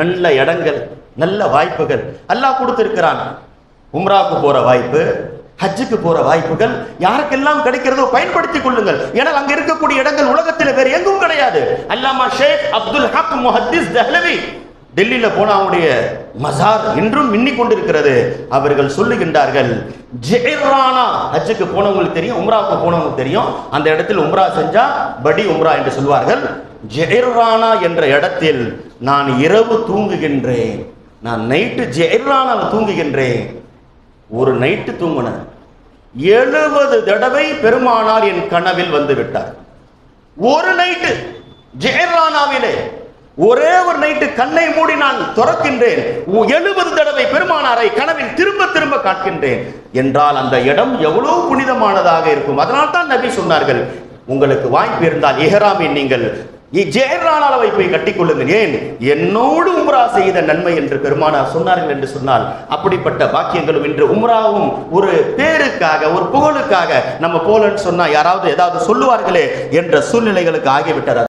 நல்ல இடங்கள் நல்ல வாய்ப்புகள். அல்லாஹ் கொடுத்துருக்கிறான். உம்ராவுக்கு போற வாய்ப்பு ஹஜ்ஜுக்கு போற வாய்ப்புகள் யாருக்கெல்லாம் கிடைக்கிறதோ பயன்படுத்திக் கொள்ளுங்கள். ஏன்னா அங்க இருக்கக்கூடிய இடங்கள் உலகத்தில் வேற எங்கும் கிடையாது. அல்லாமா ஷேக் அப்துல் ஹக் முஹத்திஸ் தஹ்லவி டெல்லியில போன அவனுடைய மசார் இன்றும் மின்னிக் கொண்டிருக்கிறது. அவர்கள் சொல்லுகின்றார்கள் ஜெயரானா ஹஜ்ஜுக்கு போனவங்களுக்கு தெரியும் உம்ராவுக்கு போனவங்களுக்கு தெரியும். அந்த இடத்தில் உம்ரா செஞ்சா படி உம்ரா என்று சொல்வார்கள். ஜெயர்ரானா என்ற இடத்தில் நான் இரவு தூங்குகின்றேன். நான் நைட்டு ஜெயர்ரானாவில் தூங்குகின்றேன். ஒரு நைட்டு தூங்கினேன். எழுபது தடவை பெருமானார் என் கனவில் வந்து விட்டார். ஒரு நைட்டு ஜெயர்ரானாவிலே ஒரே ஒரு நைட்டு கண்ணை மூடி நான் துறக்கின்றேன். எழுபது தடவை பெருமானாரை கனவில் திரும்ப திரும்ப காட்கின்றேன் என்றால் அந்த இடம் எவ்வளவு புனிதமானதாக இருக்கும். அதனால் தான் நபி சொன்னார்கள் உங்களுக்கு வாய்ப்பு இருந்தால் இஹராமின் நீங்கள் ஜெயரானாவை போய் கட்டிக்கொள்ளுங்கள். ஏன்? என்னோடு உம்ரா செய்த நன்மை என்று பெருமானார் சொன்னார்கள் என்று சொன்னால் அப்படிப்பட்ட பாக்கியங்களும் இன்று உம்ராவும் ஒரு பேருக்காக ஒரு புகழுக்காக நம்ம போலன்னு சொன்னா யாராவது ஏதாவது சொல்லுவார்களே என்ற சூழ்நிலைகளுக்கு ஆகிவிட்டார்